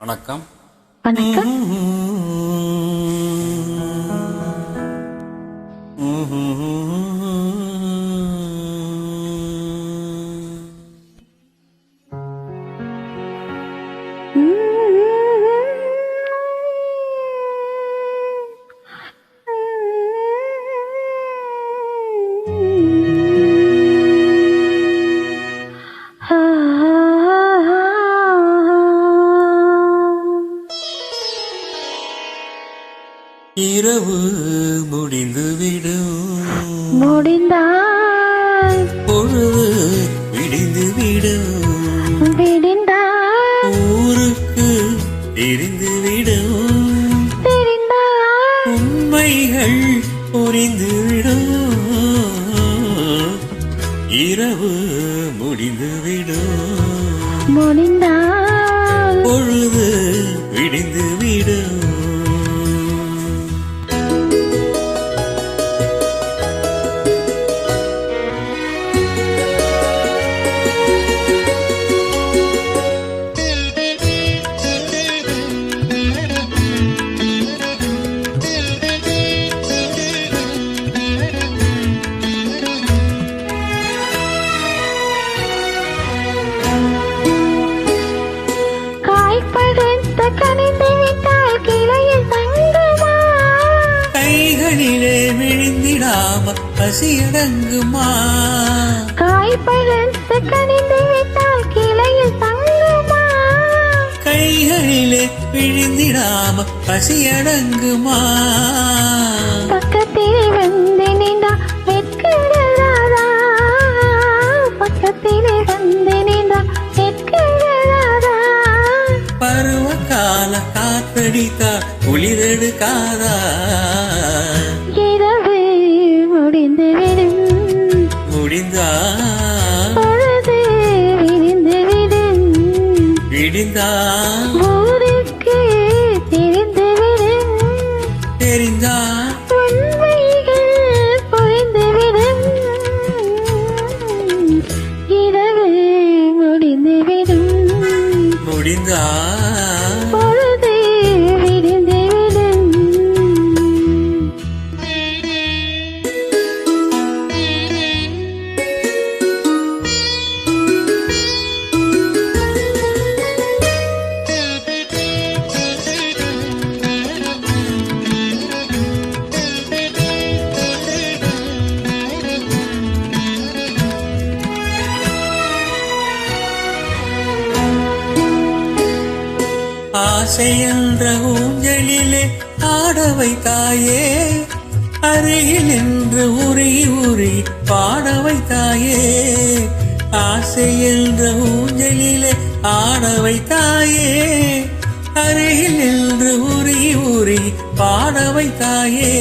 வணக்கம். வணக்கம். இரவு முடிந்துவிடும் முடிந்தால் பொழுது விடிந்துவிடும் விடிந்தால் ஊருக்கு தெரிந்துவிடும் தெரிந்தால் உண்மைகள் புரிந்துவிடும் இரவு முடிந்துவிடும் முடிந்தால் பொழுது விடிந்துவிடும் விழுந்திடாம பசியடங்குமா காய்படுத்த கனிந்து விட்டால் கிளையில் தங்குமா? கைகளிலே விழுந்திடாம பசியடங்குமா பக்கத்தில் வந்து நின்றா வெட்கிறதா பக்கத்தில் வந்து நின்றா வெட்கிறதா பருவ கால காத்தடித்தா குளிரெடுக்காதா? விடிந்தா ஊருக்கு தெரிந்துவிடும் தெரிந்தா உண்மைகள் புரிந்துவிடும் இரவு முடிந்துவிடும் முடிந்தா ஆசை என்ற ஊஞ்சலிலே ஆட வைத்தாயே அருகில் என்று உரி உரி பாட வைத்தாயே ஆசை என்ற ஊஞ்சலிலே ஆட வைத்தாயே அருகில் என்று உரி உரி பாட வைத்தாயே